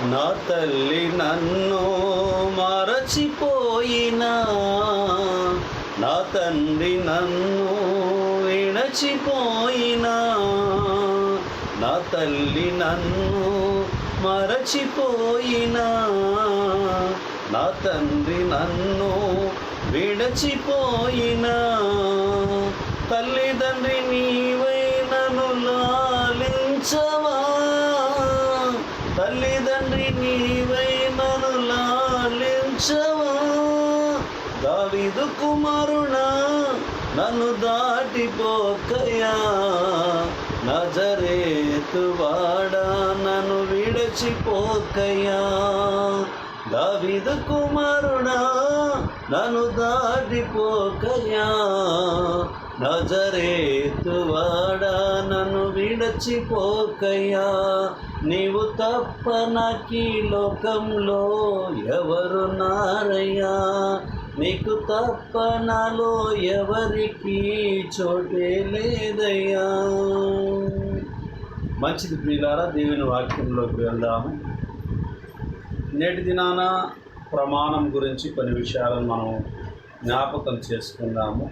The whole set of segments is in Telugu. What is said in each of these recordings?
నా తల్లి నన్ను మరచిపోయినా నా తండ్రి నన్ను విణచిపోయినా నా తల్లి నన్ను మరచిపోయినా నా తండ్రి నన్ను విడచిపోయినా తల్లిదండ్రి నీ నన్ను దాటిపోకయా నజరేతు వాడా నన్ను విడచిపోకయా దావిద కుమారుడా నన్ను దాటిపోకయా నజరేతు వాడా నన్ను విడచిపోకయా నీవు తప్ప నాకీ లోకంలో ఎవరు నారయ్యా? నీకు తప్ప నాలో ఎవరికి చోటే లేదయ్యా. మంచిది ప్రియులారా దేవుని వాక్యంలోకి వెళ్దాము. నేటి దినాన ప్రమాణం గురించి కొన్ని విషయాలను మనం జ్ఞాపకం చేసుకుందాము.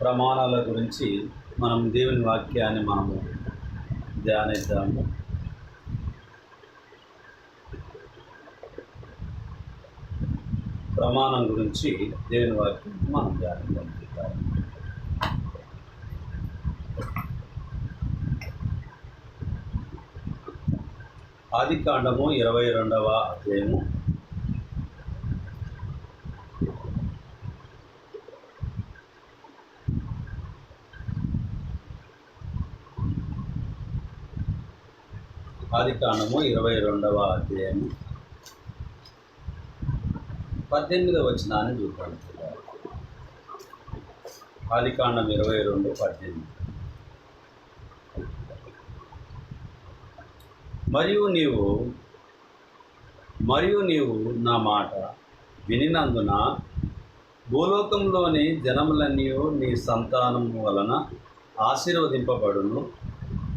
ప్రమాణాల గురించి మనం దేవుని వాక్యాన్ని మనము ధ్యానిద్దాము. ప్రమాణం గురించి దేవుని వాక్యం మనం ధ్యానిద్దాం ఆది కాండము ఇరవై రెండవ అధ్యాయము. ఆది కాండము ఇరవై రెండవ అధ్యాయము. పద్దెనిమిదవ వచనాన్ని చూద్దాం. ఆది ఇరవై రెండు పద్దెనిమిది. మరియు నీవు మరియు నీవు నా మాట వినినందున భూలోకంలోని జనములన్నీ నీ సంతానం వలన ఆశీర్వదింపబడును.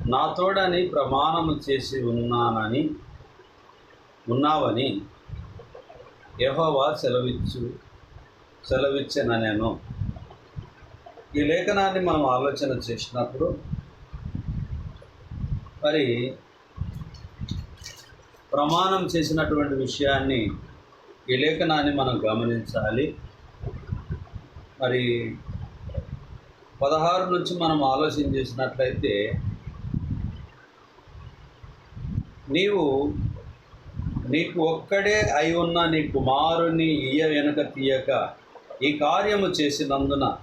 నా తోడని ప్రమాణము చేసి ఉన్నానని ఉన్నావని యహోవా సెలవిచ్చు సెలవిచ్చిన నేను ఈ లేఖనాన్ని మనం ఆలోచన చేసినప్పుడు మరి ప్రమాణం చేసినటువంటి విషయాన్ని ఈ లేఖనాన్ని మనం గమనించాలి. మరి పదహారు నుంచి మనం ఆలోచన చేసినట్లయితే నీవు నీకు ఒక్కడే అయి ఉన్న నీ కుమారుని ఇయ వెనక తీయక ఈ కార్యము చేసినందున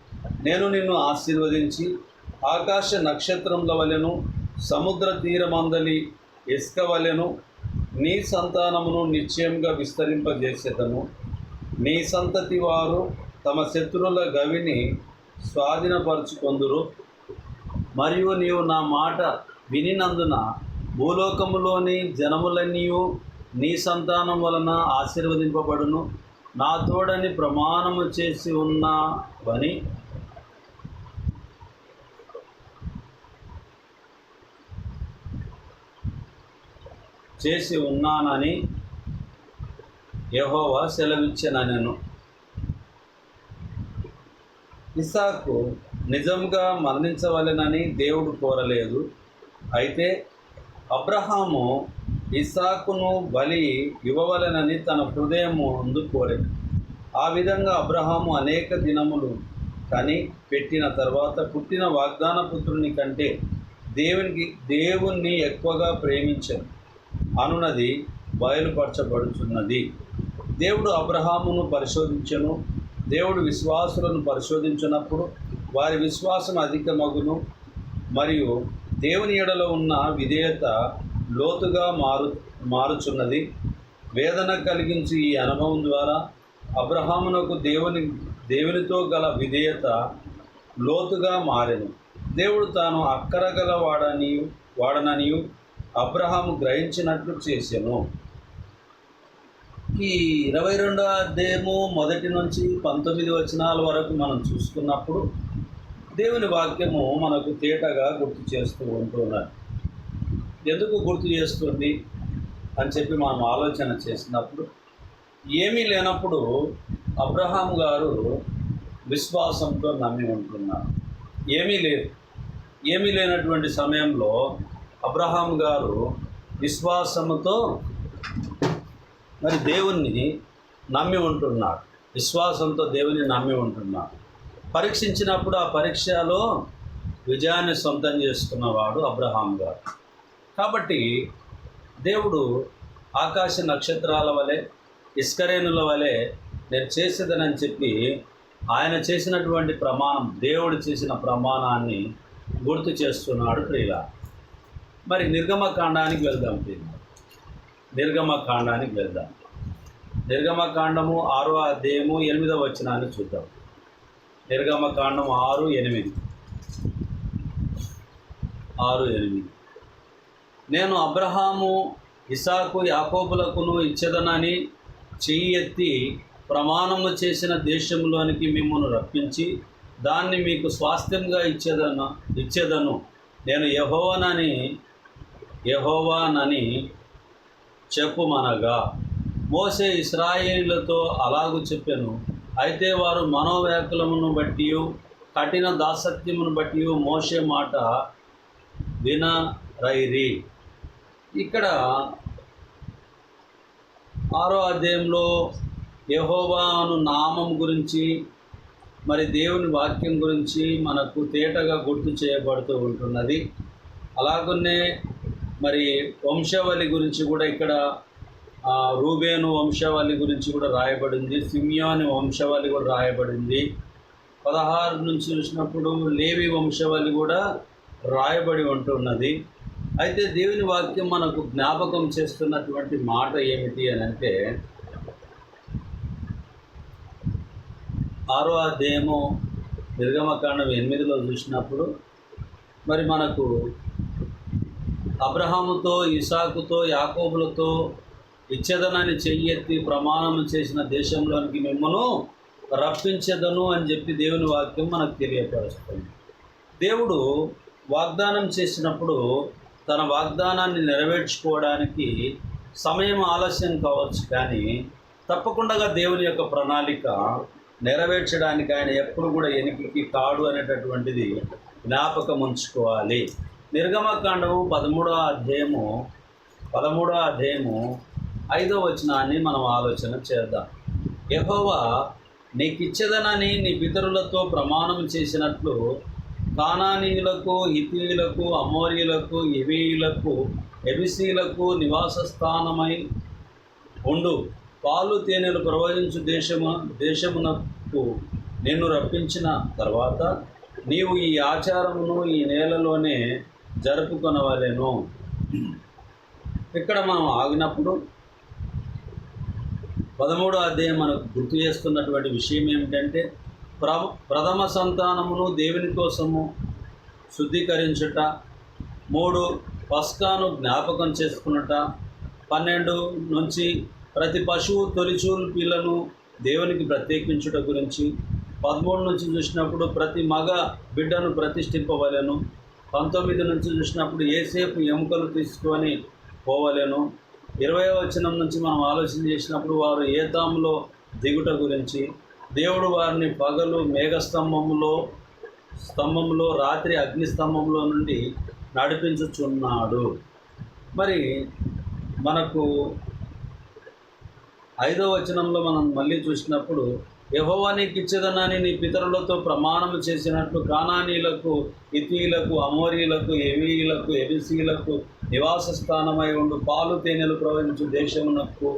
నేను నిన్ను ఆశీర్వదించి ఆకాశ నక్షత్రముల వలెను సముద్ర తీరమందలి ఇసుక వలెను నీ సంతానమును నిశ్చయంగా విస్తరింపజేసేదను. నీ సంతతి వారు తమ శత్రువుల గవిని స్వాధీనపరుచుకొందురు. మరియు నీవు నా మాట వినినందున భూలోకములోని జనములన్నీ నీ సంతానం వలన ఆశీర్వదింపబడును. నా తోడని ప్రమాణము చేసి ఉన్నావని చేసి ఉన్నానని యహోవా సెలవిచ్చిన నేను ఇసాకు నిజంగా మరణించవలెనని దేవుడు కోరలేదు. అయితే అబ్రహాము ఇసాకును బలి ఇవ్వవలెనని తన హృదయము ముందు ఆ విధంగా అబ్రహాము అనేక దినములు కని పెట్టిన తర్వాత పుట్టిన వాగ్దాన పుత్రుని కంటే దేవునికి దేవుణ్ణి ఎక్కువగా ప్రేమించను. అనునది బయలుపరచబడుచున్నది. దేవుడు అబ్రహామును పరిశోధించను. దేవుడు విశ్వాసులను పరిశోధించినప్పుడు వారి విశ్వాసం అధికమగును. మరియు దేవుని ఎడలో ఉన్న విధేయత లోతుగా మారు మారుచున్నది. వేదన కలిగించి ఈ అనుభవం ద్వారా అబ్రహామునకు దేవుని దేవునితో గల విధేయత లోతుగా మారెను. దేవుడు తాను అక్కరగల వాడని వాడననియు అబ్రహాము గ్రహించినట్లు చేశాను ఈ ఇరవై రెండో అధ్యాయము మొదటి నుంచి పంతొమ్మిది వచనాల వరకు మనం చూసుకున్నప్పుడు దేవుని వాక్యము మనకు తేటగా గుర్తు చేస్తూ ఉంటున్నారు ఎందుకు గుర్తు చేస్తుంది అని చెప్పి మనం ఆలోచన చేసినప్పుడు ఏమీ లేనప్పుడు అబ్రహాం గారు విశ్వాసంతో నమ్మి ఉంటున్నారు. ఏమీ లేదు. ఏమీ లేనటువంటి సమయంలో అబ్రహాం గారు విశ్వాసముతో మరి దేవుణ్ణి నమ్మి ఉంటున్నాడు విశ్వాసంతో దేవుని నమ్మి ఉంటున్నాడు పరీక్షించినప్పుడు ఆ పరీక్షలో విజయాన్ని సొంతం చేసుకున్నవాడు అబ్రహాం గారు. కాబట్టి దేవుడు ఆకాశ నక్షత్రాల వలె ఇస్కరేణుల వలె నేను చేసేదనని చెప్పి ఆయన చేసినటువంటి ప్రమాణం దేవుడు చేసిన ప్రమాణాన్ని గుర్తు చేస్తున్నాడు ప్రియుల. మరి నిర్గమకాండానికి వెళ్దాం ప్రియుల. నిర్గమకాండానికి వెళ్దాం. నిర్గమకాండము ఆరో అధ్యాయము ఎనిమిదవ వచనాన్ని చూద్దాం. నిర్గమకాండం ఆరు ఎనిమిది. ఆరు ఎనిమిది. నేను అబ్రహాము ఇసాకు యాకోబులకును ఇచ్చేదనని చెయ్యి ఎత్తి ప్రమాణము చేసిన దేశంలోనికి మిమ్మల్ని రప్పించి దాన్ని మీకు స్వాస్థ్యంగా ఇచ్చేదను ఇచ్చేదను. నేను యహోవనని యహోవానని చెప్పుమనగా. మోసే ఇస్రాయేలులతో అలాగూ చెప్పాను. అయితే వారు మనోవ్యాకులమును బట్టి కఠిన దాసత్యమును బట్టి మోసే మాట వినరైరి. ఇక్కడ ఆరో అధ్యాయంలో యహోవాను నామం గురించి మరి దేవుని వాక్యం గురించి మనకు తేటగా గుర్తు చేయబడుతూ ఉంటున్నది. అలాగనే మరి వంశావళి గురించి కూడా ఇక్కడ రూబేను వంశావళి గురించి కూడా రాయబడింది సిమియోని వంశావళి కూడా రాయబడింది. పదహారు నుంచి చూసినప్పుడు లేవి వంశావళి కూడా రాయబడి ఉంటున్నది. అయితే దేవుని వాక్యం మనకు జ్ఞాపకం చేస్తున్నటువంటి మాట ఏమిటి అని అంటే ఆరో అధ్యాయము నిర్గమకాండం ఎనిమిదిలో చూసినప్పుడు మరి మనకు అబ్రహాముతో ఇసాకుతో యాకోబులతో ఇచ్చేదనాన్ని చెయ్యెత్తి ప్రమాణం చేసిన దేశంలోనికి మిమ్మను రప్పించదను అని చెప్పి దేవుని వాక్యం మనకు తెలియపరుస్తుంది. దేవుడు వాగ్దానం చేసినప్పుడు తన వాగ్దానాన్ని నెరవేర్చుకోవడానికి సమయం ఆలస్యం కావచ్చు కానీ తప్పకుండా దేవుని యొక్క ప్రణాళిక నెరవేర్చడానికి ఆయన ఎప్పుడు కూడా ఎనికికి కాడు అనేటటువంటిది జ్ఞాపకం ఉంచుకోవాలి. నిర్గమకాండము పదమూడవ అధ్యాయము పదమూడవ అధ్యాయము ఐదో వచనాన్ని మనం ఆలోచన చేద్దాం. యెహోవా నీకిచ్చేదనని నీ పితరులతో ప్రమాణం చేసినట్లు కానానీయులకు హితీయులకు అమోరియులకు ఎవీయులకు ఎబిసీలకు నివాస స్థానమై ఉండు. పాలు తేనెలు ప్రవహించు దేశము దేశమునకు నిన్ను రప్పించిన తర్వాత నీవు ఈ ఆచారమును ఈ నేలలోనే జరుపుకొనవలెను. ఇక్కడ మనం ఆగినప్పుడు పదమూడో అధ్యాయం మనకు గుర్తు చేస్తున్నటువంటి విషయం ఏమిటంటే ప్రథమ సంతానమును దేవుని కోసము శుద్ధీకరించుట మూడు పస్కాను జ్ఞాపకం చేసుకున్నట పన్నెండు నుంచి ప్రతి పశువు తొలిచూలు పిల్లను దేవునికి ప్రత్యేకించుట గురించి పదమూడు నుంచి చూసినప్పుడు ప్రతి మగ బిడ్డను ప్రతిష్ఠింపవలను పంతొమ్మిది నుంచి చూసినప్పుడు ఏసేపు ఎముకలు తీసుకొని పోవలేను ఇరవై వచనం నుంచి మనం ఆలోచన చేసినప్పుడు వారు ఏ తాములో దిగుట గురించి దేవుడు వారిని పగలు మేఘస్తంభంలో స్తంభంలో రాత్రి అగ్నిస్తంభంలో నుండి నడిపించుచున్నాడు. మరి మనకు ఐదో వచనంలో మనం మళ్ళీ చూసినప్పుడు యెహోవా నీకు నీ పితరులతో ప్రమాణం చేసినట్లు కానానీలకు ఇతీలకు అమోరీలకు ఎవీలకు ఎబిసీలకు నివాస స్థానమై ఉండు. పాలు తేనెలు ప్రవహించు దేశమునకు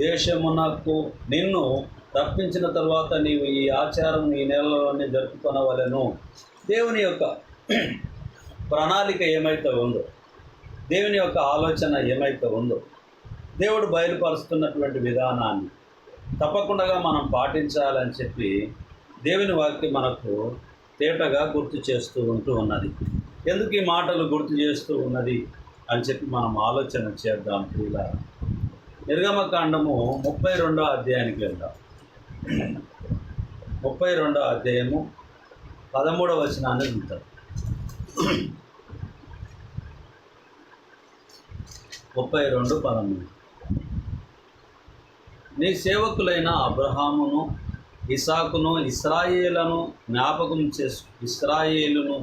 దేశమునకు నిన్ను తప్పించిన తర్వాత నీవు ఈ ఆచారం ఈ నెలలోనే జరుపుకొనవలను. దేవుని యొక్క ప్రణాళిక ఏమైతే ఉందో దేవుని యొక్క ఆలోచన ఏమైతే ఉందో దేవుడు బయలుపరుస్తున్నటువంటి విధానాన్ని తప్పకుండా మనం పాటించాలని చెప్పి దేవుని వాక్యం మనకు తేటగా గుర్తు చేస్తూ ఉంటూ ఉన్నది. ఎందుకు ఈ మాటలు గుర్తు చేస్తూ ఉన్నది అని చెప్పి మనం ఆలోచన చేద్దాం ఇలా నిర్గమకాండము ముప్పై రెండో అధ్యాయానికి వెళ్దాం. ముప్పై రెండో అధ్యాయము పదమూడవ వచనాన్ని ఉంటారు ముప్పై రెండు పదమూడు. నీ సేవకులైన అబ్రహామును ఇసాకును ఇస్రాయేలను జ్ఞాపకం చేసు ఇస్రాయేలును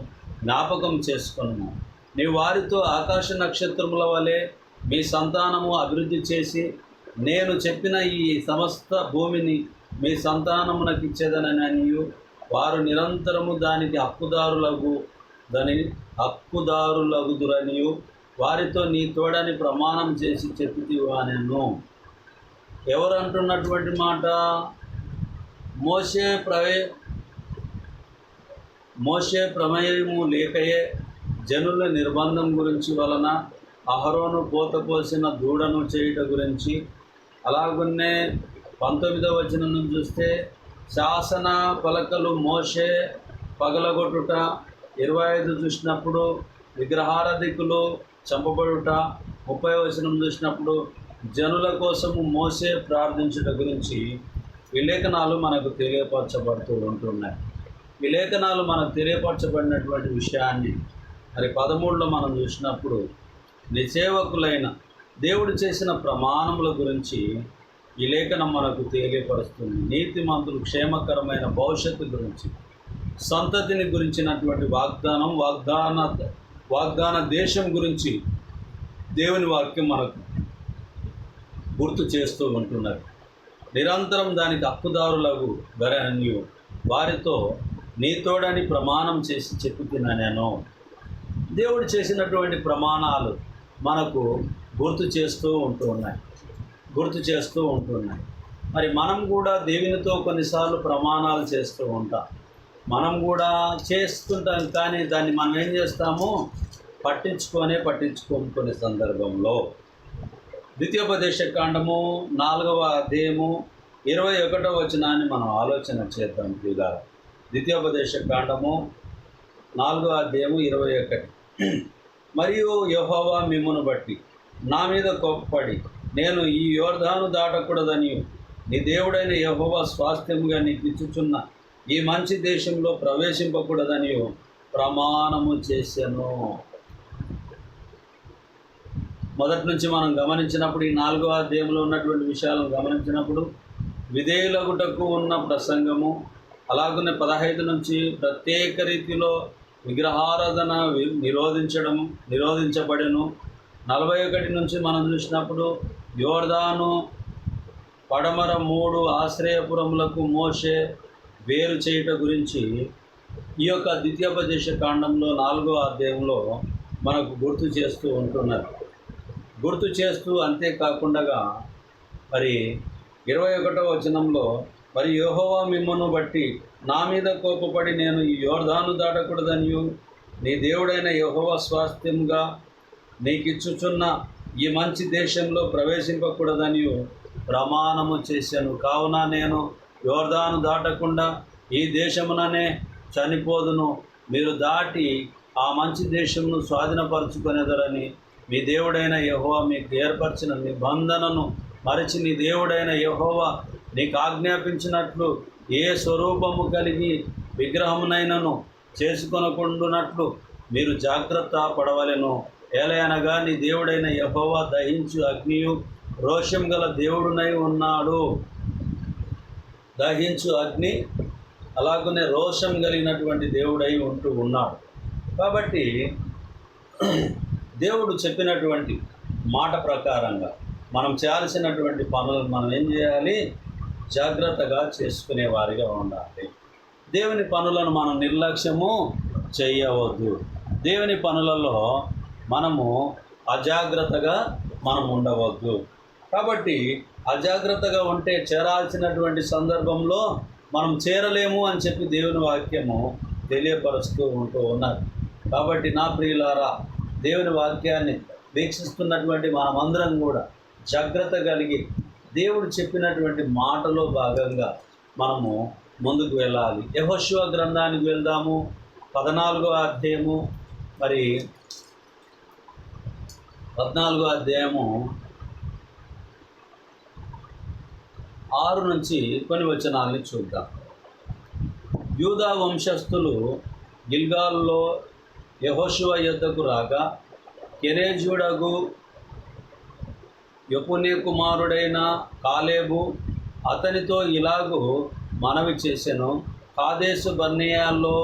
జ్ఞాపకం చేసుకున్నాను నీ వారితో ఆకాశ నక్షత్రముల వలె మీ సంతానము అభివృద్ధి చేసి నేను చెప్పిన ఈ సమస్త భూమిని మీ సంతానమునకు ఇచ్చేదననియు వారు నిరంతరము దానికి హక్కుదారులకు దాని హక్కుదారులగుదురనియు. వారితో నీ తోడని ప్రమాణం చేసి చెప్పితివానెను ఎవరు అంటున్నటువంటి మాట? మోసే ప్రవే మోసే ప్రమేయము లేకయే జనుల నిర్బంధం గురించి వలన అహరోను పోత పోసిన దూడను చేయుట గురించి. అలాగున్నే పంతొమ్మిదవ వచనం చూస్తే శాసన పలకలు మోసే పగలగొట్టుట ఇరవై ఐదు చూసినప్పుడు విగ్రహారధికులు చంపబడుట ముప్పై వచనం చూసినప్పుడు జనుల కోసము మోసే ప్రార్థించుట గురించి విలేఖనాలు మనకు తెలియపరచబడుతూ ఉంటున్నాయి. విలేఖనాలు మనకు తెలియపరచబడినటువంటి విషయాన్ని మరి పదమూడులో మనం చూసినప్పుడు నిసేవకులైన దేవుడు చేసిన ప్రమాణముల గురించి ఈ లేఖనం మనకు తెలియపరుస్తుంది. నీతిమంతులు క్షేమకరమైన భవిష్యత్తు గురించి సంతతిని గురించినటువంటి వాగ్దానం వాగ్దాన వాగ్దాన దేశం గురించి దేవుని వాక్యం మనకు గుర్తు చేస్తూ ఉంటున్నారు నిరంతరం దానికి హక్కుదారులకు గరన్యు వారితో నీతోడని ప్రమాణం చేసి చెప్పుతున్నా నేను. దేవుడు చేసినటువంటి ప్రమాణాలు మనకు గుర్తు చేస్తూ ఉంటూ ఉన్నాయి గుర్తు చేస్తూ ఉంటున్నాయి. మరి మనం కూడా దేవునితో కొన్నిసార్లు ప్రమాణాలు చేస్తూ ఉంటాం. మనం కూడా చేస్తుంటాం కానీ దాన్ని మనం ఏం చేస్తాము? పట్టించుకొనే పట్టించుకోము కొన్ని సందర్భంలో. ద్వితీయోపదేశ కాండము నాలుగవ అధ్యాయము ఇరవై ఒకటో వచనాన్ని మనం ఆలోచన చేద్దాం ఇలా ద్వితీయోపదేశ కాండము నాలుగవ అధ్యాయము ఇరవై ఒకటి. మరియు యహోవా మిమ్మును బట్టి నా మీద కోప్పడి నేను ఈ యోర్ధాను దాటకూడదని నీ దేవుడైన యహోవా స్వాస్థ్యముగా నీకు ఇచ్చుచున్న ఈ మంచి దేశంలో ప్రవేశింపకూడదని ప్రమాణము చేశాను. మొదటి నుంచి మనం గమనించినప్పుడు ఈ నాలుగో అధ్యాయంలో ఉన్నటువంటి విషయాలను గమనించినప్పుడు విధేయులగుటకు ఉన్న ప్రసంగము అలాగనే పదహైదు నుంచి ప్రత్యేక రీతిలో విగ్రహారాధన వి- నిరోధించడం నిరోధించబడెను. నలభై ఒకటి నుంచి మనం చూసినప్పుడు యోర్దాను పడమర మూడు ఆశ్రయపురములకు మోసే వేరు చేయుట గురించి ఈ యొక్క ద్వితీయోపదేశ కాండంలో నాలుగో అధ్యాయంలో మనకు గుర్తు చేస్తూ ఉంటున్నారు గుర్తు చేస్తూ అంతేకాకుండా మరి ఇరవై ఒకటో వచనంలో మరి యోహోవా మిమ్మను బట్టి నా మీద కోపపడి నేను ఈ యోర్ధాను దాటకూడదనియు? నీ దేవుడైన యోహోవ స్వాస్థ్యంగా నీకిచ్చుచున్న ఈ మంచి దేశంలో ప్రవేశింపకూడదని ప్రమాణము చేశాను. కావున నేను యోర్దాను దాటకుండా ఈ దేశముననే చనిపోదును. మీరు దాటి ఆ మంచి దేశమును స్వాధీనపరచుకునేదరని మీ దేవుడైన యహోవా మీకు ఏర్పరిచిన నిబంధనను మరచి నీ దేవుడైన యహోవా నీకు ఆజ్ఞాపించినట్లు ఏ స్వరూపము కలిగి విగ్రహమునైనను చేసుకొనకుండునట్లు మీరు జాగ్రత్త పడవలెను. ఏలయనగా నీ దేవుడైన యహోవా దహించు అగ్నియు రోషం గల దేవుడునై ఉన్నాడు. దహించు అగ్ని అలాగనే రోషం కలిగినటువంటి దేవుడై ఉంటూ ఉన్నాడు. కాబట్టి దేవుడు చెప్పినటువంటి మాట ప్రకారంగా మనం చేయాల్సినటువంటి పనులను మనం ఏం చేయాలి? జాగ్రత్తగా చేసుకునే వారిగా ఉండాలి. దేవుని పనులను మనం నిర్లక్ష్యము చేయవద్దు. దేవుని పనులలో మనము అజాగ్రత్తగా మనం ఉండవద్దు. కాబట్టి అజాగ్రత్తగా ఉంటే చేరాల్సినటువంటి సందర్భంలో మనం చేరలేము అని చెప్పి దేవుని వాక్యము తెలియపరుస్తూ ఉంటూ ఉన్నారు. కాబట్టి నా ప్రియులారా దేవుని వాక్యాన్ని వీక్షిస్తున్నటువంటి మనమందరం కూడా జాగ్రత్త కలిగి దేవుడు చెప్పినటువంటి మాటలో భాగంగా మనము ముందుకు వెళ్ళాలి. యహోశివ గ్రంథానికి వెళ్దాము. పద్నాలుగో అధ్యాయము. మరి పద్నాలుగో అధ్యాయము ఆరు నుంచి కొన్ని వచనాలని చూద్దాం. యూదా వంశస్థులు గిల్గాల్లో యహోశివ యుద్ధకు రాగా కెరేజుడగు యపునే కుమారుడైన కాలేబు అతనితో ఇలాగూ మనవి చేశాను కాదేశు బర్నియాల్లో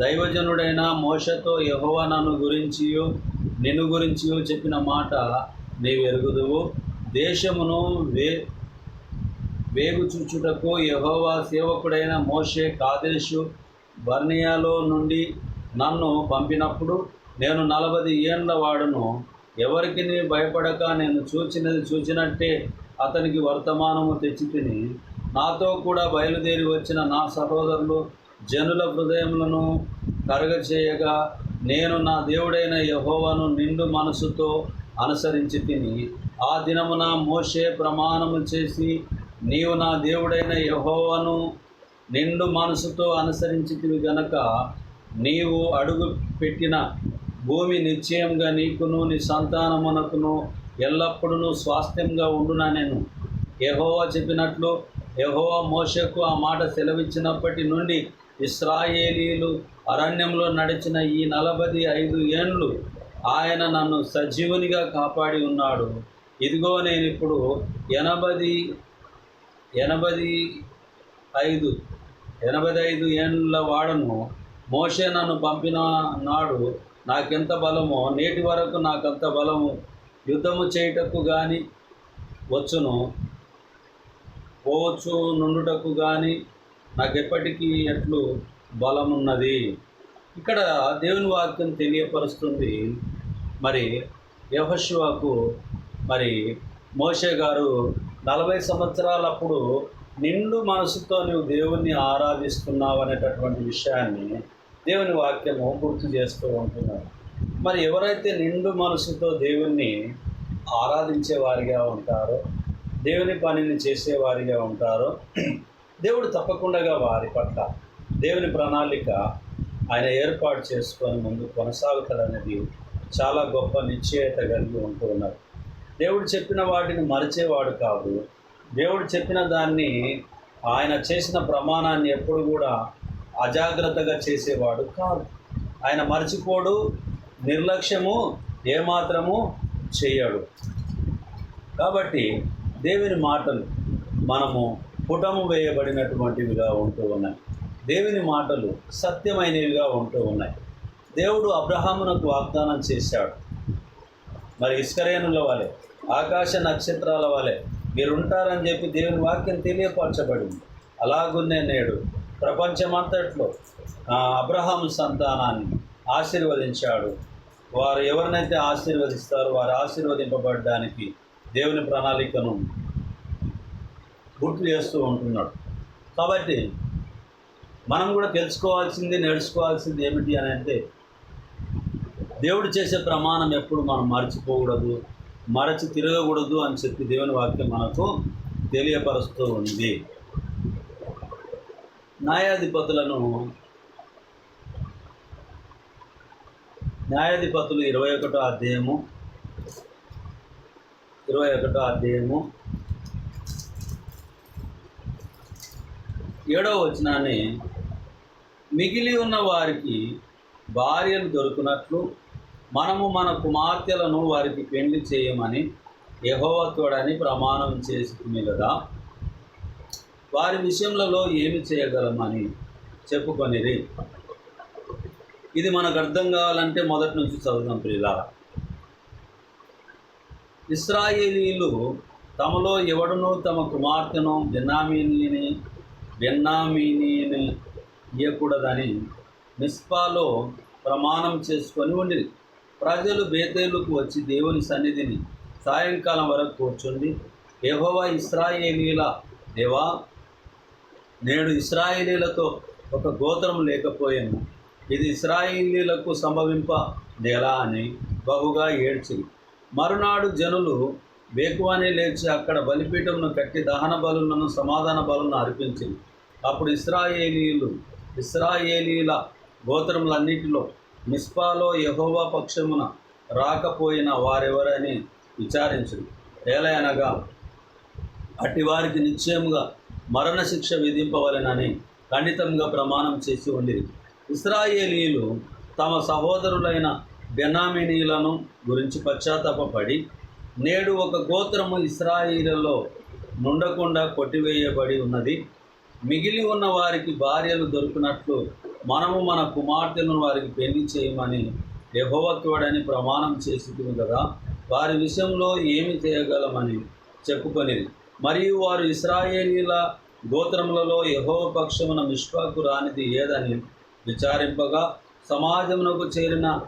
దైవజనుడైన మోషతో యహోవ నన్ను గురించి నిన్ను గురించి చెప్పిన మాట నీవు ఎరుగుదువు దేశమును వే వేగు చూచుటకు యెహోవా సేవకుడైన మోషే కాదేశు బర్నియాలో నుండి నన్ను పంపినప్పుడు నేను నలభై ఏండ్ల వాడును. ఎవరికి భయపడక నేను చూచినది చూచినట్టే అతనికి వర్తమానము తెచ్చి తిని నాతో కూడా బయలుదేరి వచ్చిన నా సహోదరులు జనుల హృదయములను కరగచేయగా నేను నా దేవుడైన యహోవాను నిండు మనసుతో అనుసరించి తిని ఆ దినమున మోషే ప్రమాణము చేసి నీవు నా దేవుడైన యహోవాను నిండు మనసుతో అనుసరించితివి గనక నీవు అడుగు పెట్టిన భూమి నిశ్చయంగా నీకును నీ సంతానమునకును ఎల్లప్పుడూ స్వాస్థ్యంగా ఉండునా నేను? యహోవా చెప్పినట్లు యహోవా మోషకు ఆ మాట సెలవిచ్చినప్పటి నుండి ఇస్రాయేలీలు అరణ్యంలో నడిచిన ఈ నలభై ఐదు ఏండ్లు ఆయన నన్ను సజీవునిగా కాపాడి ఉన్నాడు. ఇదిగో నేను ఇప్పుడు ఎనభై ఎనభై ఐదు ఎనభై ఐదు ఏండ్ల వాడను. మోషే నన్ను పంపిన నాడు నాకెంత బలమో నేటి వరకు నాకంత బలము యుద్ధము చేయుటకు కానీ వచ్చును పోవచ్చు నుండుటకు కానీ నాకు ఎప్పటికీ ఎట్లు బలమున్నది. ఇక్కడ దేవుని వాక్యం తెలియపరుస్తుంది. మరి యహశివాకు మరి మోషే గారు నలభై సంవత్సరాలప్పుడు నిండు మనసుతో నువ్వు దేవుణ్ణి ఆరాధిస్తున్నావు అనేటటువంటి విషయాన్ని దేవుని వాక్యము గుర్తు చేస్తూ ఉంటున్నాడు. మరి ఎవరైతే నిండు మనసుతో దేవుణ్ణి ఆరాధించే వారిగా ఉంటారో దేవుని పనిని చేసేవారిగా ఉంటారో దేవుడు తప్పకుండా వారి పట్ల దేవుని ప్రణాళిక ఆయన ఏర్పాటు చేసుకొని ముందు కొనసాగుతాడనేది చాలా గొప్ప నిశ్చయత కలిగి ఉంటూ ఉన్నారు. దేవుడు చెప్పిన వాటిని మరిచేవాడు కాదు. దేవుడు చెప్పిన దాన్ని ఆయన చేసిన ప్రమాణాన్ని ఎప్పుడు కూడా అజాగ్రత్తగా చేసేవాడు కాదు. ఆయన మర్చిపోడు నిర్లక్ష్యము ఏమాత్రము చేయడు. కాబట్టి దేవుని మాటలు మనము పుటము వేయబడినటువంటివిగా ఉంటూ ఉన్నాయి. దేవుని మాటలు సత్యమైనవిగా ఉంటూ ఉన్నాయి. దేవుడు అబ్రహామునకు వాగ్దానం చేశాడు. మరి ఇస్కరేనుల వలె ఆకాశ నక్షత్రాల వలె మీరు ఉంటారని చెప్పి దేవుని వాక్యం తెలియపరచబడింది. అలాగున్నే నేడు ప్రపంచమంతట్లో ఆ, అబ్రహాము సంతానాన్ని ఆశీర్వదించాడు. వారు ఎవరినైతే ఆశీర్వదిస్తారో వారు ఆశీర్వదింపబడడానికి దేవుని ప్రణాళికను గుర్తు చేస్తూ ఉంటున్నాడు. కాబట్టి మనం కూడా తెలుసుకోవాల్సింది నేర్చుకోవాల్సింది ఏమిటి అని అంటే దేవుడు చేసే ప్రమాణం ఎప్పుడు మనం మర్చిపోకూడదు మరచి తిరగకూడదు అని చెప్పి దేవుని వాక్యం మనకు తెలియపరుస్తూ ఉంది. న్యాయాధిపతులను న్యాయాధిపతులు ఇరవై ఒకటో అధ్యాయము ఇరవై ఒకటో అధ్యాయము ఏడవ వచనాన్ని మిగిలి ఉన్న వారికి భార్యలు దొరుకునట్లు మనము మన కుమార్తెలను వారికి పెళ్ళి చేయమని యహోవత్తుడని ప్రమాణం చేసుకుని కదా వారి విషయంలో ఏమి చేయగలమని చెప్పుకొనిది ఇది మనకు అర్థం కావాలంటే మొదటి నుంచి చదువుదాం ప్రియులా ఇస్రాయేలీలు తమలో ఎవడునూ తమ కుమార్తెను బినామీని బెన్నామీనీని ఇయ్యకూడదని మిస్పాలో ప్రమాణం చేసుకొని ఉండి ప్రజలు బేతేలుకు వచ్చి దేవుని సన్నిధిని సాయంకాలం వరకు కూర్చుండి యెహోవా ఇస్రాయేలీల దేవా నేడు ఇస్రాయేలీలతో ఒక గోత్రం లేకపోయాను. ఇది ఇస్రాయేలీలకు సంభవింప ఎలా అని బహుగా ఏడ్చింది మరునాడు జనులు వేకువానే లేచి అక్కడ బలిపీఠంను కట్టి దహన బలులను సమాధాన బలులను అర్పించింది అప్పుడు ఇస్రాయేలీలు ఇస్రాయేలీల గోత్రములన్నిటిలో మిస్పాలో యహోవా పక్షమున రాకపోయిన వారెవరని విచారించరు ఏలయనగా అట్టి వారికి నిశ్చయముగా మరణశిక్ష విధింపవలెనని ఖండితంగా ప్రమాణం చేసి ఉండిరి. ఇస్రాయేలీలు తమ సహోదరులైన బెనామినీలను గురించి పశ్చాత్తాపడి నేడు ఒక గోత్రము ఇస్రాయిలలో నుండకుండా కొట్టివేయబడి ఉన్నది. మిగిలి ఉన్న వారికి భార్యలు దొరికినట్లు మనము మన కుమార్తెలను వారికి పెళ్ళి చేయమని యహోవత్తుడని ప్రమాణం చేసి కదా. వారి విషయంలో ఏమి చేయగలమని చెప్పుకొనిది మరియు వారు ఇస్రాయేలీల గోత్రములలో యహోవ పక్షమున మిష్పాకు రానిది ఏదని విచారింపగా సమాజమునకు చేరిన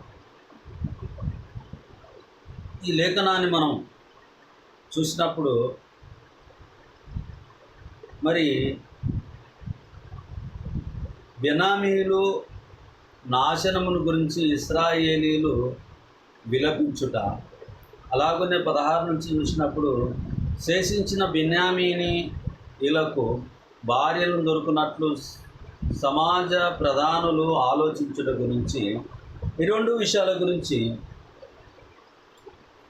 ఈ లేఖనాన్ని మనం చూసినప్పుడు మరి బెనామీలు నాశనమును గురించి ఇస్రాయేలీలు విలపించుట. అలాగనే పదహారు నుంచి చూసినప్పుడు శేషించిన బిన్యామీని ఇలకు భార్యలు దొరుకున్నట్లు సమాజ ప్రధానులు ఆలోచించుట గురించి ఈ రెండు విషయాల గురించి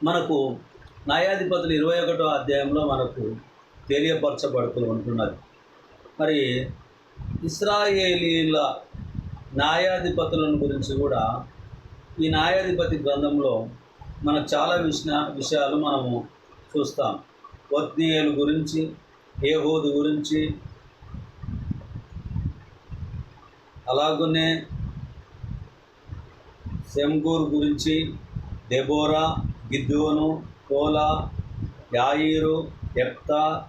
మనకు న్యాయాధిపతులు ఇరవై ఒకటో అధ్యాయంలో మనకు తెలియపరచబడుతూ ఉంటున్నది. మరి ఇస్రాయేలీల న్యాయాధిపతులను గురించి కూడా ఈ న్యాయాధిపతి గ్రంథంలో మనకు చాలా విషయ విషయాలు మనము చూస్తాం. వత్నీయుల గురించి ఏహోదు గురించి అలాగనే సెంగూర్ గురించి దెబోరా గిద్దోను కోలా యాయిరు ఎప్తా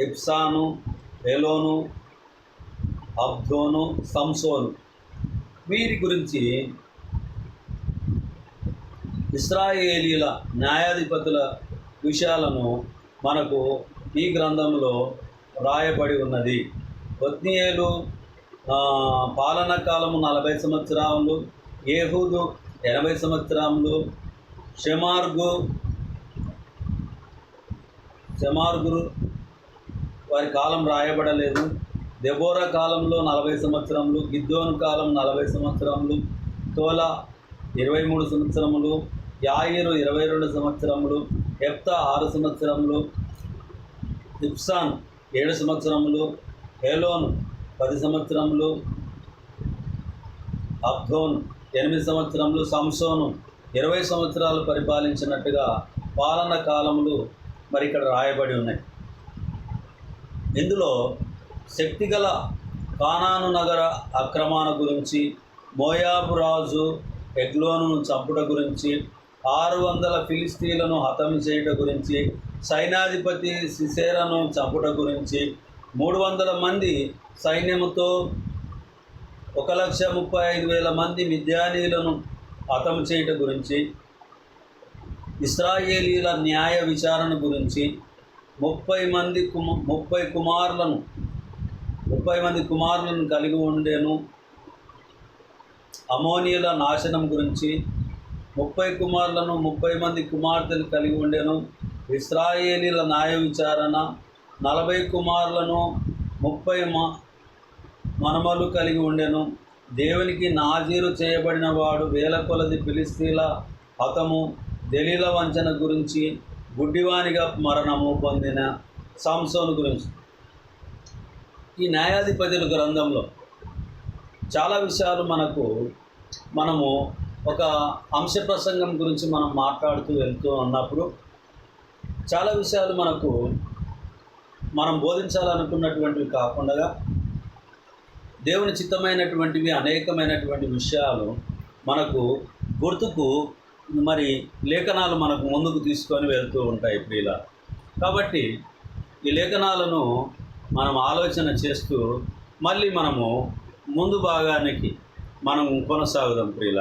ఎప్సాను ఎలోను అబ్దోను సంసోను. వీరి గురించి ఇస్రాయేలీల న్యాయాధిపతుల విషయాలను మనకు ఈ గ్రంథంలో రాయబడి ఉన్నది. ఒత్నియేలు పాలన కాలము నలభై సంవత్సరాలు ఏహూదు ఎనభై సంవత్సరములు షమార్గు షమార్గురు వారి కాలం రాయబడలేదు. దెబోరా కాలంలో నలభై సంవత్సరములు గిద్దోను కాలం నలభై సంవత్సరములు తోల ఇరవై మూడు సంవత్సరములు యాయిరు ఇరవై రెండు సంవత్సరములు ఎప్తా ఆరు సంవత్సరములు ఇప్సాన్ ఏడు సంవత్సరములు హేలోన్ పది సంవత్సరములు అబ్దోన్ ఎనిమిది సంవత్సరములు సంసోను ఇరవై సంవత్సరాలు పరిపాలించినట్టుగా పాలన కాలములు మరి ఇక్కడ రాయబడి ఉన్నాయి. ఇందులో శక్తిగల కానాను నగర అక్రమాల గురించి మోయాబు రాజు ఎగ్లోను చంపుట గురించి ఆరు వందల ఫిలిస్తీన్లను హతం చేయుట గురించి సైనాధిపతి సిసేరను చంపుట గురించి మూడు వందల మంది సైన్యముతో ఒక లక్ష ముప్పై ఐదు వేల మంది మిద్యానీలను హతం చేయుట గురించి ఇస్రాయేలీల న్యాయ విచారణ గురించి ముప్పై మంది కుమ ముప్పై కుమారులను ముప్పై మంది కుమారులను కలిగి ఉండేను. అమోనియుల నాశనం గురించి ముప్పై కుమారులను ముప్పై మంది కుమార్తెలు కలిగి ఉండెను. ఇస్రాయేలీల న్యాయ విచారణ నలభై కుమారులను ముప్పై మనమలు కలిగి ఉండెను. దేవునికి నాజీరు చేయబడిన వాడు వేల కొలది ఫిలిస్తీన్ల హతము దళిల వంచన గురించి గుడ్డివానిగా మరణము పొందిన సాంసోను గురించి. ఈ న్యాయాధిపతుల గ్రంథంలో చాలా విషయాలు మనకు మనము ఒక అంశ ప్రసంగం గురించి మనం మాట్లాడుతూ వెళ్తూ ఉన్నప్పుడు చాలా విషయాలు మనకు మనం బోధించాలనుకున్నటువంటివి కాకుండా దేవుని చిత్తమైనటువంటివి అనేకమైనటువంటి విషయాలు మనకు గుర్తుకు మరి లేఖనాలు మనకు ముందుకు తీసుకొని వెళ్తూ ఉంటాయి ప్రియుల కాబట్టి ఈ లేఖనాలను మనం ఆలోచన చేస్తూ మళ్ళీ మనము ముందు భాగానికి మనం కొనసాగుదాం ప్రియుల